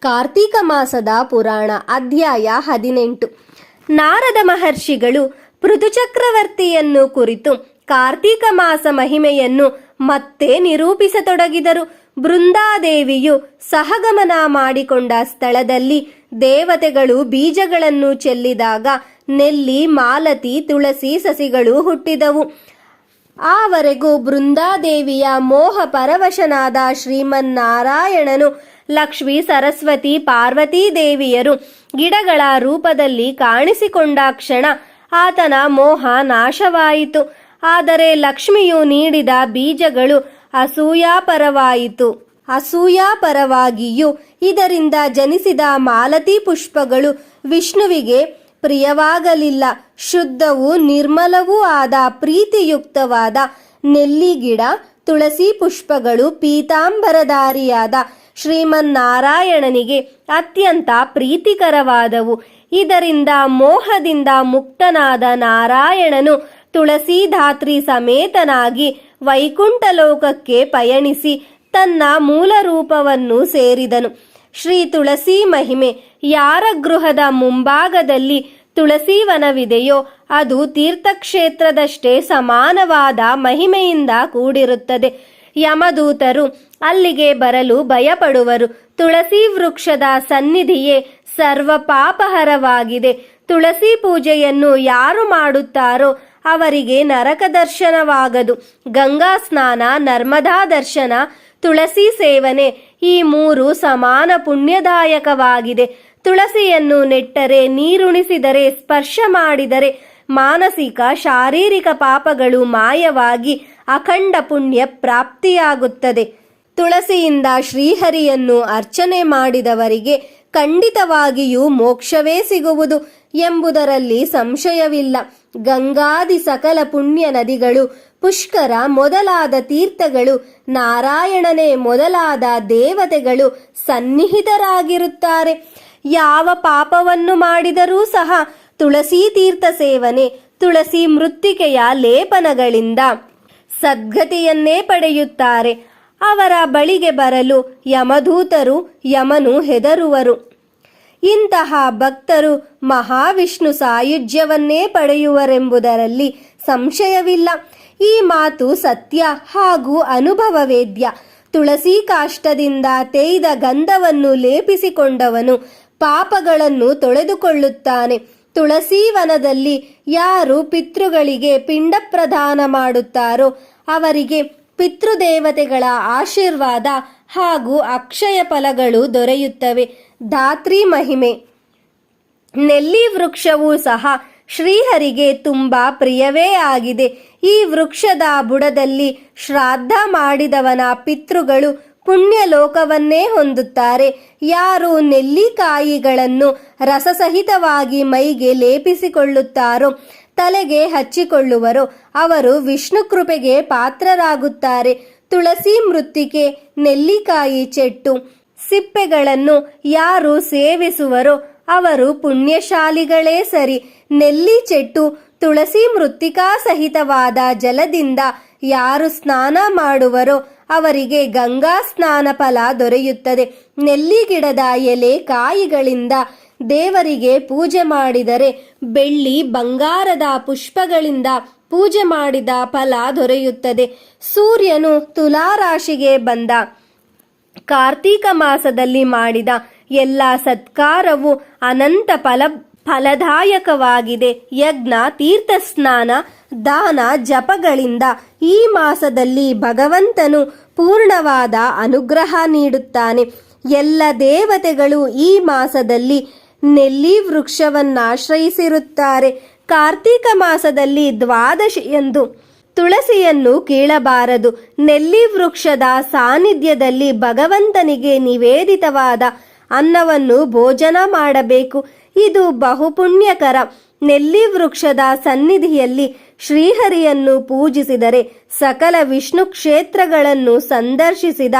ಕಾರ್ತೀಕ ಮಾಸದ ಪುರಾಣ ಅಧ್ಯಾಯ ಹದಿನೆಂಟು. ನಾರದ ಮಹರ್ಷಿಗಳು ಪೃಥುಚಕ್ರವರ್ತಿಯನ್ನು ಕುರಿತು ಕಾರ್ತೀಕ ಮಾಸ ಮಹಿಮೆಯನ್ನು ಮತ್ತೆ ನಿರೂಪಿಸತೊಡಗಿದರು. ಬೃಂದಾದೇವಿಯು ಸಹಗಮನ ಮಾಡಿಕೊಂಡ ಸ್ಥಳದಲ್ಲಿ ದೇವತೆಗಳು ಬೀಜಗಳನ್ನು ಚೆಲ್ಲಿದಾಗ ನೆಲ್ಲಿ, ಮಾಲತಿ, ತುಳಸಿ ಸಸಿಗಳು ಹುಟ್ಟಿದವು. ಆವರೆಗೂ ಬೃಂದಾದೇವಿಯ ಮೋಹ ಪರವಶನಾದ ಶ್ರೀಮನ್ನಾರಾಯಣನು ಲಕ್ಷ್ಮೀ ಸರಸ್ವತಿ ಪಾರ್ವತೀ ದೇವಿಯರು ಗಿಡಗಳ ರೂಪದಲ್ಲಿ ಕಾಣಿಸಿಕೊಂಡ ಕ್ಷಣ ಆತನ ಮೋಹ ನಾಶವಾಯಿತು. ಆದರೆ ಲಕ್ಷ್ಮಿಯು ನೀಡಿದ ಬೀಜಗಳು ಅಸೂಯಾಪರವಾಯಿತು. ಅಸೂಯಾಪರವಾಗಿಯೂ ಇದರಿಂದ ಜನಿಸಿದ ಮಾಲತಿ ಪುಷ್ಪಗಳು ವಿಷ್ಣುವಿಗೆ ಪ್ರಿಯವಾಗಲಿಲ್ಲ. ಶುದ್ಧವೂ ನಿರ್ಮಲವೂ ಆದ ಪ್ರೀತಿಯುಕ್ತವಾದ ನೆಲ್ಲಿ ಗಿಡ, ತುಳಸಿ ಪುಷ್ಪಗಳು, ಪೀತಾಂಬರಧಾರಿಯಾದ ಶ್ರೀಮನ್ನಾರಾಯಣನಿಗೆ ಅತ್ಯಂತ ಪ್ರೀತಿಕರವಾದವು. ಇದರಿಂದ ಮೋಹದಿಂದ ಮುಕ್ತನಾದ ನಾರಾಯಣನು ತುಳಸೀಧಾತ್ರಿ ಸಮೇತನಾಗಿ ವೈಕುಂಠಲೋಕಕ್ಕೆ ಪಯಣಿಸಿ ತನ್ನ ಮೂಲ ರೂಪವನ್ನು ಸೇರಿದನು. ಶ್ರೀ ತುಳಸಿ ಮಹಿಮೆ, ಯಾರ ಗೃಹದ ಮುಂಭಾಗದಲ್ಲಿ ತುಳಸಿ ವನವಿದೆಯೋ ಅದು ತೀರ್ಥಕ್ಷೇತ್ರದಷ್ಟೇ ಸಮಾನವಾದ ಮಹಿಮೆಯಿಂದ ಕೂಡಿರುತ್ತದೆ. ಯಮದೂತರು ಅಲ್ಲಿಗೆ ಬರಲು ಭಯಪಡುವರು. ತುಳಸಿ ವೃಕ್ಷದ ಸನ್ನಿಧಿಯೇ ಸರ್ವ ಪಾಪಹರವಾಗಿದೆ ತುಳಸಿ ಪೂಜೆಯನ್ನು ಯಾರು ಮಾಡುತ್ತಾರೋ ಅವರಿಗೆ ನರಕ ದರ್ಶನವಾಗದು. ಗಂಗಾ ಸ್ನಾನ, ನರ್ಮದಾ ದರ್ಶನ, ತುಳಸಿ ಸೇವನೆ ಈ ಮೂರು ಸಮಾನ ಪುಣ್ಯದಾಯಕವಾಗಿದೆ. ತುಳಸಿಯನ್ನು ನೆಟ್ಟರೆ ನೀರುಣಿಸಿದರೆ, ಸ್ಪರ್ಶ ಮಾಡಿದರೆ ಮಾನಸಿಕ, ಶಾರೀರಿಕ ಪಾಪಗಳು ಮಾಯವಾಗಿ ಅಖಂಡ ಪುಣ್ಯ ಪ್ರಾಪ್ತಿಯಾಗುತ್ತದೆ. ತುಳಸಿಯಿಂದ ಶ್ರೀಹರಿಯನ್ನು ಅರ್ಚನೆ ಮಾಡಿದವರಿಗೆ ಖಂಡಿತವಾಗಿಯೂ ಮೋಕ್ಷವೇ ಸಿಗುವುದು ಎಂಬುದರಲ್ಲಿ ಸಂಶಯವಿಲ್ಲ. ಗಂಗಾದಿ ಸಕಲ ಪುಣ್ಯ ನದಿಗಳು, ಪುಷ್ಕರ ಮೊದಲಾದ ತೀರ್ಥಗಳು, ನಾರಾಯಣನೇ ಮೊದಲಾದ ದೇವತೆಗಳು ಸನ್ನಿಹಿತರಾಗಿರುತ್ತಾರೆ. ಯಾವ ಪಾಪವನ್ನು ಮಾಡಿದರೂ ಸಹ ತುಳಸಿ ತೀರ್ಥ ಸೇವನೆ, ತುಳಸಿ ಮೃತ್ತಿಕೆಯ ಲೇಪನಗಳಿಂದ ಸದ್ಗತಿಯನ್ನೇ ಪಡೆಯುತ್ತಾರೆ. ಅವರ ಬಳಿಗೆ ಬರಲು ಯಮಧೂತರು ಯಮನು ಹೆದರುವರು. ಇಂತಹ ಭಕ್ತರು ಮಹಾವಿಷ್ಣು ಸಾಯುಜ್ಯವನ್ನೇ ಪಡೆಯುವರೆಂಬುದರಲ್ಲಿ ಸಂಶಯವಿಲ್ಲ. ಈ ಮಾತು ಸತ್ಯ ಹಾಗೂ ಅನುಭವವೇದ್ಯ. ತುಳಸಿ ಕಾಷ್ಟದಿಂದ ತೇಯ್ದ ಗಂಧವನ್ನು ಲೇಪಿಸಿಕೊಂಡವನು ಪಾಪಗಳನ್ನು ತೊಳೆದುಕೊಳ್ಳುತ್ತಾನೆ. ತುಳಸಿ ವನದಲ್ಲಿ ಯಾರು ಪಿತೃಗಳಿಗೆ ಪಿಂಡ ಪ್ರದಾನ ಮಾಡುತ್ತಾರೋ ಅವರಿಗೆ ಪಿತೃದೇವತೆಗಳ ಆಶೀರ್ವಾದ ಹಾಗೂ ಅಕ್ಷಯ ಫಲಗಳು ದೊರೆಯುತ್ತವೆ. ಧಾತ್ರಿ ಮಹಿಮೆ. ನೆಲ್ಲಿ ವೃಕ್ಷವೂ ಸಹ ಶ್ರೀಹರಿಗೆ ತುಂಬಾ ಪ್ರಿಯವೇ ಆಗಿದೆ. ಈ ವೃಕ್ಷದ ಬುಡದಲ್ಲಿ ಶ್ರಾದ್ದ ಮಾಡಿದವನ ಪಿತೃಗಳು ಪುಣ್ಯ ಲೋಕವನ್ನೇ ಹೊಂದುತ್ತಾರೆ. ಯಾರು ನೆಲ್ಲಿಕಾಯಿಗಳನ್ನು ರಸಸಹಿತವಾಗಿ ಮೈಗೆ ಲೇಪಿಸಿಕೊಳ್ಳುತ್ತಾರೋ, ತಲೆಗೆ ಹಚ್ಚಿಕೊಳ್ಳುವರು, ಅವರು ವಿಷ್ಣು ಕೃಪೆಗೆ ಪಾತ್ರರಾಗುತ್ತಾರೆ. ತುಳಸಿ ಮೃತ್ತಿಕೆ, ನೆಲ್ಲಿಕಾಯಿ ಚೆಟ್ಟು, ಸಿಪ್ಪೆಗಳನ್ನು ಯಾರು ಸೇವಿಸುವರೋ ಅವರು ಪುಣ್ಯಶಾಲಿಗಳೇ ಸರಿ. ನೆಲ್ಲಿ ಚೆಟ್ಟು, ತುಳಸಿ ಮೃತ್ತಿಕಾ ಸಹಿತವಾದ ಜಲದಿಂದ ಯಾರು ಸ್ನಾನ ಮಾಡುವರೋ ಅವರಿಗೆ ಗಂಗಾ ಸ್ನಾನ ಫಲ ದೊರೆಯುತ್ತದೆ. ನೆಲ್ಲಿ ಗಿಡದ ಎಲೆ ಕಾಯಿಗಳಿಂದ ದೇವರಿಗೆ ಪೂಜೆ ಮಾಡಿದರೆ ಬೆಳ್ಳಿ ಬಂಗಾರದ ಪುಷ್ಪಗಳಿಂದ ಪೂಜೆ ಮಾಡಿದ ಫಲ ದೊರೆಯುತ್ತದೆ. ಸೂರ್ಯನು ತುಲಾರಾಶಿಗೆ ಬಂದ. ಕಾರ್ತೀಕ ಮಾಸದಲ್ಲಿ ಮಾಡಿದ ಎಲ್ಲ ಸತ್ಕಾರವು ಅನಂತ ಫಲ, ಫಲದಾಯಕವಾಗಿದೆ. ಯಜ್ಞ ತೀರ್ಥಸ್ನಾನ ದಾನ, ಜಪಗಳಿಂದ ಈ ಮಾಸದಲ್ಲಿ ಭಗವಂತನು ಪೂರ್ಣವಾದ ಅನುಗ್ರಹ ನೀಡುತ್ತಾನೆ. ಎಲ್ಲ ದೇವತೆಗಳು ಈ ಮಾಸದಲ್ಲಿ ನೆಲ್ಲಿ ವೃಕ್ಷವನ್ನಾಶ್ರಯಿಸಿರುತ್ತಾರೆ. ಕಾರ್ತೀಕ ಮಾಸದಲ್ಲಿ ದ್ವಾದಶಿ ಎಂದು ತುಳಸಿಯನ್ನು ಕೀಳಬಾರದು. ನೆಲ್ಲಿ ವೃಕ್ಷದ ಸಾನ್ನಿಧ್ಯದಲ್ಲಿ ಭಗವಂತನಿಗೆ ನಿವೇದಿತವಾದ ಅನ್ನವನ್ನು ಭೋಜನ ಮಾಡಬೇಕು. ಇದು ಬಹುಪುಣ್ಯಕರ. ನೆಲ್ಲಿ ವೃಕ್ಷದ ಸನ್ನಿಧಿಯಲ್ಲಿ ಶ್ರೀಹರಿಯನ್ನು ಪೂಜಿಸಿದರೆ ಸಕಲ ವಿಷ್ಣು ಕ್ಷೇತ್ರಗಳನ್ನು ಸಂದರ್ಶಿಸಿದ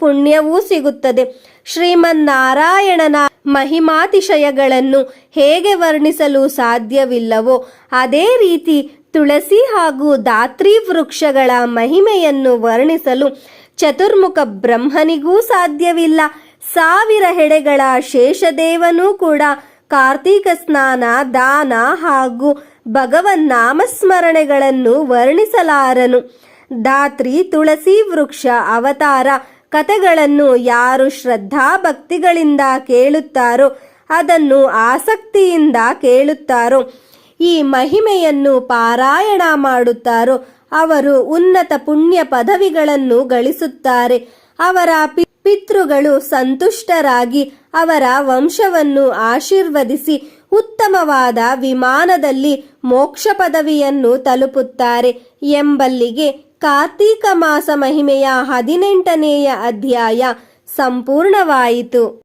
ಪುಣ್ಯವೂ ಸಿಗುತ್ತದೆ. ಶ್ರೀಮನ್ನಾರಾಯಣನ ಮಹಿಮಾತಿಶಯಗಳನ್ನು ಹೇಗೆ ವರ್ಣಿಸಲು ಸಾಧ್ಯವಿಲ್ಲವೋ, ಅದೇ ರೀತಿ ತುಳಸಿ ಹಾಗೂ ದಾತ್ರಿ ವೃಕ್ಷಗಳ ಮಹಿಮೆಯನ್ನು ವರ್ಣಿಸಲು ಚತುರ್ಮುಖ ಬ್ರಹ್ಮನಿಗೂ ಸಾಧ್ಯವಿಲ್ಲ. ಸಾವಿರ ಹೆಡೆಗಳ ಶೇಷದೇವನೂ ಕೂಡ ಕಾರ್ತೀಕ ಸ್ನಾನ, ದಾನ ಹಾಗೂ ಭಗವನ್ ನಾಮಸ್ಮರಣೆಗಳನ್ನು ವರ್ಣಿಸಲಾರನು. ಧಾತ್ರಿ, ತುಳಸಿ ವೃಕ್ಷ, ಅವತಾರ ಕಥೆಗಳನ್ನು ಯಾರು ಶ್ರದ್ಧಾಭಕ್ತಿಗಳಿಂದ ಕೇಳುತ್ತಾರೋ ಅದನ್ನು ಆಸಕ್ತಿಯಿಂದ ಕೇಳುತ್ತಾರೋ, ಈ ಮಹಿಮೆಯನ್ನು ಪಾರಾಯಣ ಮಾಡುತ್ತಾರೋ ಅವರು ಉನ್ನತ ಪುಣ್ಯ ಪದವಿಗಳನ್ನು ಗಳಿಸುತ್ತಾರೆ. ಅವರ ಪಿತೃಗಳು ಸಂತುಷ್ಟರಾಗಿ ಅವರ ವಂಶವನ್ನು ಆಶೀರ್ವದಿಸಿ ಉತ್ತಮವಾದ ವಿಮಾನದಲ್ಲಿ ಮೋಕ್ಷ ಪದವಿಯನ್ನು ತಲುಪುತ್ತಾರೆ ಎಂಬಲ್ಲಿಗೆ ಕಾರ್ತೀಕ ಮಾಸ ಮಹಿಮೆಯ ಹದಿನೆಂಟನೆಯ ಅಧ್ಯಾಯ ಸಂಪೂರ್ಣವಾಯಿತು.